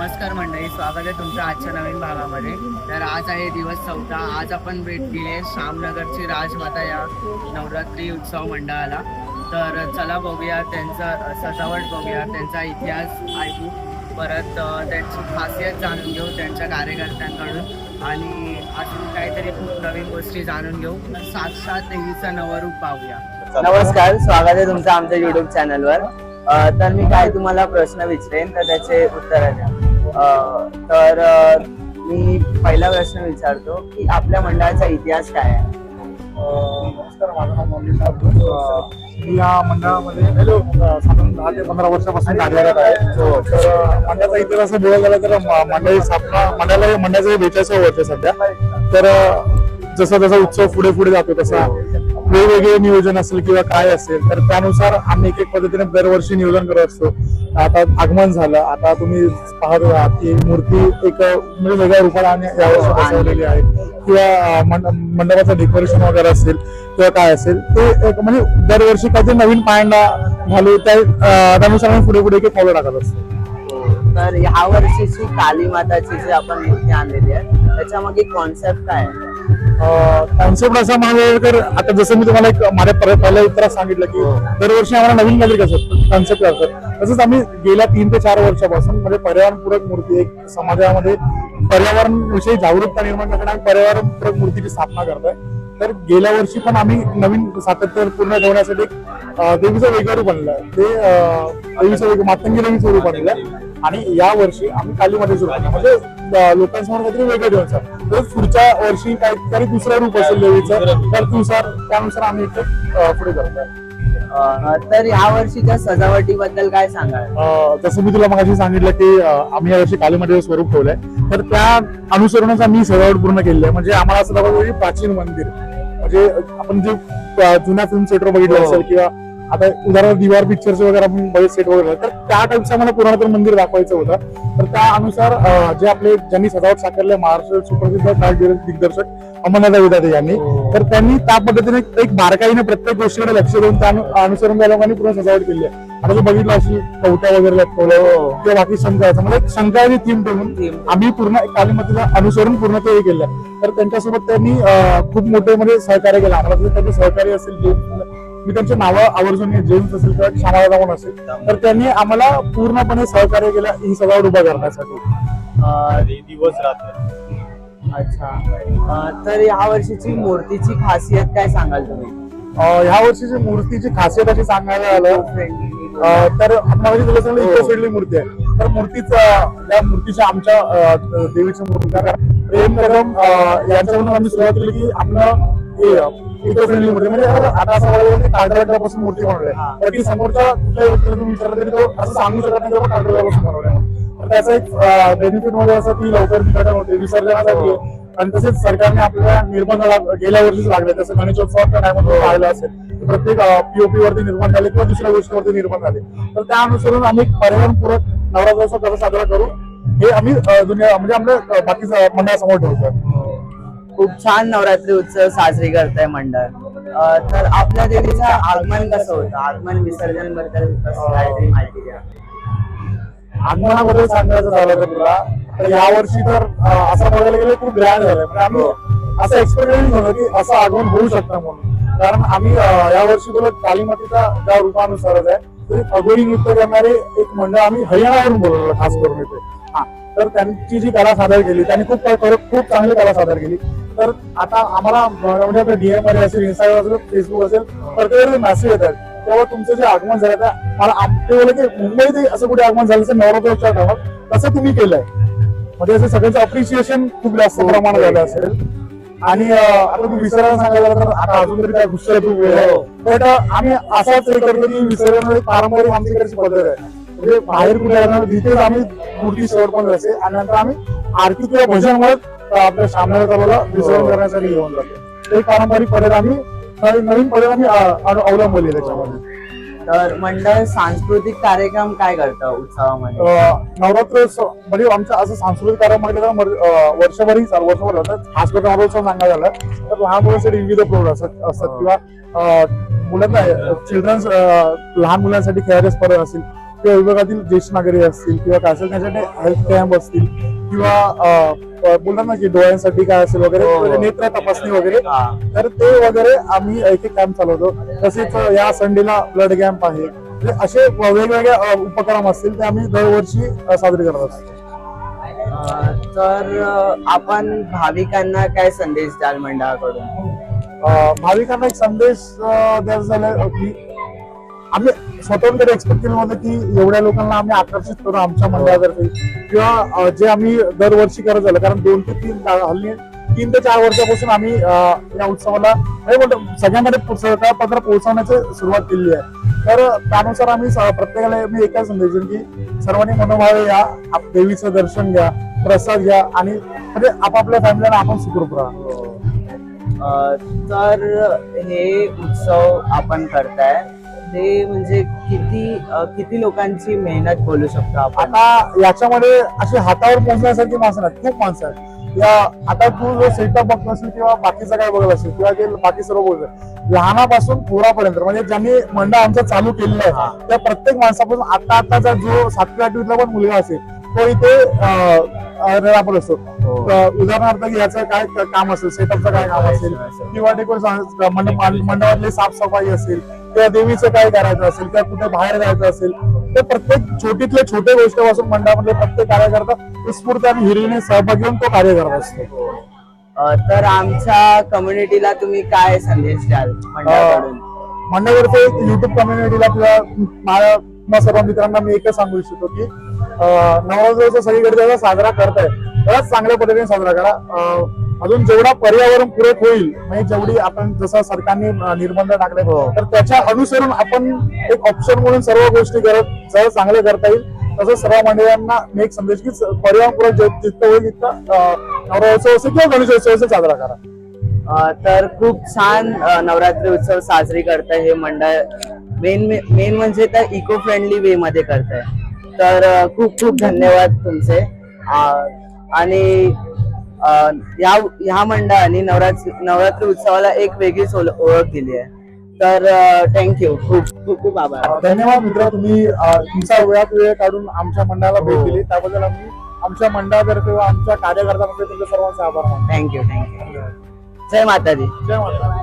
नमस्कार मंडळी स्वागत आहे तुमचं आजच्या नवीन भागामध्ये. तर आज आहे दिवस चौथा. आज आपण भेट दिली आहे श्यामनगरची राजमाता या नवरात्री उत्सव मंडळाला. तर चला बघूया त्यांचा सजावट बघूया त्यांचा इतिहास ऐकू. परत त्यांची खासियत जाणून घेऊ त्यांच्या कार्यकर्त्यांकडून. आणि अजून काहीतरी खूप नवीन गोष्टी जाणून घेऊ. साक्षात देवीचं नवरूप पाहूया. नमस्कार स्वागत आहे तुमचं आमच्या युट्यूब चॅनलवर तर मी काय तुम्हाला प्रश्न विचारेन तर त्याचे उत्तर द्या. तर मी पहिला प्रश्न विचारतो की आपल्या मंडळाचा इतिहास काय आहे? नमस्कार माझं नाव मोनिश अब्दुल. अं, मी या मंडळामध्ये साधारण दहा ते पंधरा वर्षापासून कार्यरत आहे. तर अं, मंडळाचा इतिहास बोलायला गेलं तर मंडळी स्थापना मंडळाला मंडळाचं बेचाळीस वर्ष सध्या. तर जसा जसा उत्सव पुढे पुढे जातो तसा वेगवेगळे नियोजन असेल किंवा काय असेल तर त्यानुसार आम्ही एक एक पद्धतीने दरवर्षी नियोजन करत असतो. आता आगमन झालं. आता तुम्ही पाहत आहात की मूर्ती एक म्हणजे वेगळ्या आणि यावर्षी बसवलेली आहे. किंवा मंडपाचं डेकोरेशन वगैरे असेल किंवा काय असेल ते एक म्हणजे दरवर्षी काहीतरी नवीन पायंडा घालू त्या त्यानुसार पुढे पुढे एक फॉलो टाकत असतो. तर ह्या वर्षीची काली माताची जी आपण मूर्ती आणलेली आहे त्याच्यामागे कॉन्सेप्ट काय आहे? कॉन्सेप्ट असा म्हणाला तर आता जसं मी तुम्हाला एक माझ्या पहिल्या उत्तरात सांगितलं की दरवर्षी आम्हाला नवीन काहीतरी कसं कॉन्सेप्ट असतात तसंच आम्ही गेल्या तीन ते चार वर्षापासून म्हणजे पर्यावरणपूरक मूर्ती एक समाजामध्ये पर्यावरण विषयी जागरूकता निर्माण करण्यासाठी आम्ही पर्यावरणपूरक मूर्तीची स्थापना करतोय. तर गेल्या वर्षी पण आम्ही नवीन सातत्य पूर्ण ठेवण्यासाठी देवीचं वेगळं रूप आणलं ते देवीचं वेगळं मातंगी देवीचं रूप आणलं आणि या वर्षी आम्ही कालीमध्ये सुरू म्हणजे लोकांसमोर काहीतरी वेगळं ठेवायचं तर पुढच्या वर्षी काहीतरी दुसरं रूप असेल देवीचं तर त्यानुसार त्यानुसार आम्ही इथे पुढे करतोय अ, तर ह्या वर्षीच्या सजावटीबद्दल काय सांगाल? अं, जसं मी तुला मगाशी सांगितलं की आम्ही यावर्षी कालीमध्ये स्वरूप ठेवलंय. तर त्या अनुसरूनच आम्ही सजावट पूर्ण केली आहे. म्हणजे आम्हाला असं दाखवलं की प्राचीन मंदिर. म्हणजे आपण जे जुन्या फिल्म सेटवर बघितलं असेल किंवा आता उदाहरणार्थ दिवार पिक्चरचे वगैरे आपण सेट वगैरे तर त्या टाईपचं आम्हाला पुरातन मंदिर दाखवायचं होतं. तर त्या अनुसार जे आपले ज्यांनी सजावट साकारले महाराष्ट्र सुप्रसिद्ध दिग्दर्शक अमरनाथ विधाते यांनी तर त्यांनी त्या पद्धतीने एक बारकाईने प्रत्येक गोष्टीकडे लक्ष देऊन त्या अनु- अनुसरून त्या लोकांनी पूर्ण सजावट केली आहे. आता तू बघितलं असेल कवट्या वगैरे लटकवलं किंवा बाकी शंकाचं म्हणजे एक शंकाची थीम ठेवून. आम्ही पूर्ण कालीमातीला अनुसरून पूर्ण ते हे केलं तर त्यांच्यासोबत त्यांनी खूप मोठे म्हणजे सहकार्य केलं. आम्हाला त्यांचे सहकार्य असेल मी त्यांचे नावं आवर्जून जेम्स असेल किंवा जाऊन असेल तर त्यांनी आम्हाला पूर्णपणे सहकार्य केलं ही सजावट उभा करण्यासाठी. अ, दिवस रात्र. अच्छा. अ, तर ह्या वर्षीची मूर्तीची खासियत काय सांगाल तुम्ही? अं, ह्या वर्षीची मूर्तीची खासियत अशी सांगायला आलं तर आपण तुला सांगलं इको फ्रेंडली मूर्ती आहे. तर मूर्तीचा त्या मूर्तीच्या आमच्या अं, देवीच्या मूर्तीचा प्रेम कदम अं, यांच्याकडून आम्ही सुरुवात केली की आपलं इको फ्रेंडली मूर्ती म्हणजे आता असं कागदापासून मूर्ती बनवली ती समोरच्या व्यक्तीला तुम्ही विचारलं तरी तो असं सांगू शकत नाही की कागदापासून त्याचा एक बेनिफिट म्हणजे असं की लवकर विसर्जन होते विसर्जनासाठी आणि तसेच सरकारने आपल्याला निर्बंध गेल्या वर्षीच लागले जसं गणेशोत्सवाच्या टायमात पाहिलं असेल प्रत्येक पीओपी वरती निर्माण झाले किंवा दुसऱ्या गोष्टीवरती निर्बंध झाले तर त्या अनुसरून आम्ही पर्यावरणपूरक नवरात्रोत्सव कसा साजरा करू हे आम्ही दुनिया म्हणजे आपल्या बाकी बाकीच्या मंडळासमोर ठेवतो खूप छान नवरात्री उत्सव साजरी करताय मंडळ. तर आपल्या देवीचं आगमन कसं होतं? आगमन विसर्जनबद्दल माहिती द्या. आगमनाबद्दल सांगायचं झालं तर तुला तर या वर्षी तर अं, असं बघायला गेलं खूप ग्रँड झालं म्हणजे आम्ही असं एक्सपेरिमेंट झालं की असं आगमन होऊ शकतं म्हणून. कारण आम्ही अं, या वर्षी तुला कालीमातीचा ज्या रूपानुसारच आहे तरी अगोरी नृत्य करणारे एक मंडळ आम्ही हरियाणावरून बोलवलं खास करून इथे. हा. तर त्यांची जी कला सादर केली त्यांनी खूप काय- खूप चांगली कला सादर केली. तर आता आम्हाला म्हणजे डीएममध्ये असेल इंस्टाग्राम असेल फेसबुक असेल प्रत्येकाकडे मेसेज येतात. तेव्हा तुमचं जे आगमन झालं मला आम- ते बोलले की मुंबईत असं कुठे आगमन झालं असेल नवरात्रोत्सव गावात तसं तुम्ही केलंय. म्हणजे असं सगळ्यांचं अप्रिशिएशन खूप जास्त प्रमाणात झालं असेल. आणि आता तू विसरायला सांगायला तर आता अजून तरी काय गुस्सा तू बट आम्ही असाच हे करतो की विसर्जन पारंपरिक आमच्याकडची पद्धत आहे. म्हणजे बाहेर कुठे जाणार तिथेच आम्ही मूर्ती शेवट पण जायचे आणि नंतर आम्ही आरती किंवा भजन म्हणत आपल्या सामन्या तलावाला विसर्जन करण्यासाठी घेऊन जातो. एक पारंपरिक पद्धत आम्ही नवीन नवीन पद्धत आम्ही अवलंबली त्याच्यामध्ये. तर मंडळ सांस्कृतिक कार्यक्रम काय करतं उत्सवामध्ये? अं, नवरात्रोत्सव म्हणजे आमचं असं सांस्कृतिक कार्यक्रम म्हटलं तर वर्षभरही वर्षभर होतात खास करून नवरोत्सव सांगायला झालं. तर लहान मुलांसाठी विविध प्रोग्राम असतात असतात. किंवा मुलांना चिल्ड्रन्स लहान मुलांसाठी खेळाच्या स्पर्धा असतील. किंवा विभागातील ज्येष्ठ नागरिक असतील किंवा काय असेल त्याच्यासाठी हेल्थ कॅम्प असतील किंवा बोलतात ना की डोळ्यांसाठी काय असेल वगैरे हो, हो. नेत्र तपासणी वगैरे. तर ते वगैरे आम्ही एक एक कॅम्प चालवतो तसेच या संडेला ब्लड कॅम्प आहे म्हणजे असे वेगवेगळे उपक्रम असतील ते आम्ही दरवर्षी साजरे करत असतो तर आपण भाविकांना काय संदेश द्याल मंडळाकडून भाविकांना एक संदेश द्यायचा झाला की आम्ही स्वतःहून कधी एक्सपेक्ट केलं नव्हतं की एवढ्या लोकांना आम्ही आकर्षित करू आमच्या मंडळातर्फे किंवा जे आम्ही दरवर्षी करत झालं कारण दोन ते तीन हल्ली तीन ते चार वर्षापासून आम्ही या उत्सवाला म्हणजे म्हणतो सगळ्यांकडे सहकार पत्र पोहोचवण्याची सुरुवात केली आहे. तर त्यानुसार आम्ही स- प्रत्येकाला मी एकच संदेश की सर्वांनी मनोभावे या आप- देवीचं दर्शन घ्या प्रसाद घ्या आणि म्हणजे आपापल्या फॅमिलीला आपण सुखरूप राहा. हो. तर हे उत्सव आपण करताय. ते म्हणजे किती अं, किती लोकांची मेहनत बोलू शकतो आपण? आता याच्यामध्ये अशी हातावर मोजण्यासारखी माणसं नाहीत. खूप माणसं आहेत. या आता तू जो सेटअप बघत असेल किंवा बाकीचं काय बघत असेल किंवा ते बाकी सर्व बोलत लहानापासून पोरापर्यंत म्हणजे ज्यांनी मंडळ आमचं चालू केलेलं. आहे त्या प्रत्येक माणसापासून आता आताचा जो सातव्या आठवीतला पण मुलगा असेल तो इथे राहत असतो. हो. उदाहरणार्थ याचं काय काम असेल सेटअपचं काय काम असेल किंवा डेकोरेशन मंडपातली साफसफाई असेल किंवा देवीचं काय करायचं असेल किंवा कुठे बाहेर जायचं असेल ते प्रत्येक छोटीतल्या छोट्या गोष्टीपासून मंडळामधले प्रत्येक कार्यकर्ता उत्स्फूर्त आणि हिरीने सहभागी होऊन तो कार्य करत असतो. अं, तर आमच्या कम्युनिटीला तुम्ही काय संदेश द्याल मंडळाकडून? मंडळावरचं युट्यूब कम्युनिटीला किंवा माझ्या सर्व मित्रांना मी एकच सांगू इच्छितो की अं, नवरात्रोत्सव सगळीकडे साजरा करताय. तेव्हाच चांगल्या पद्धतीने साजरा करा. अजून जेवढा पर्यावरण पूरक होईल म्हणजे जेवढी आपण जसं सरकारने निर्बंध टाकले हो. तर त्याच्या अनुसरून आपण एक ऑप्शन म्हणून सर्व गोष्टी करत जर चांगले करता येईल तसंच सर्व मंडळांना मी एक संदेश की पर्यावरण पूरक जे- जितकं होईल तितकं नवरात्रोत्सव असेल किंवा गणेशोत्सव असेल साजरा करा. तर खूप छान नवरात्री उत्सव साजरी करताय हे मंडळ. मेन मेन म्हणजे तर इको फ्रेंडली वे मध्ये करताय. तर खूप खूप धन्यवाद तुमचे. आणि अं, या ह्या मंडळाने नवरात्री नवरात्री उत्सवाला एक वेगळीच ओळ- ओळख दिली आहे. तर थँक्यू खूप खूप खूप आभार. धन्यवाद मित्र तुम्ही तुमचा वेळात वेळ काढून आमच्या मंडळाला भेट दिली. त्याबद्दल आम्ही आमच्या मंडळातर्फे आमच्या कार्यकर्त्यांतर्फे तुमच्या सर्वांचा आभार मानतो. थँक्यू थँक्यू जय माताजी. जय माता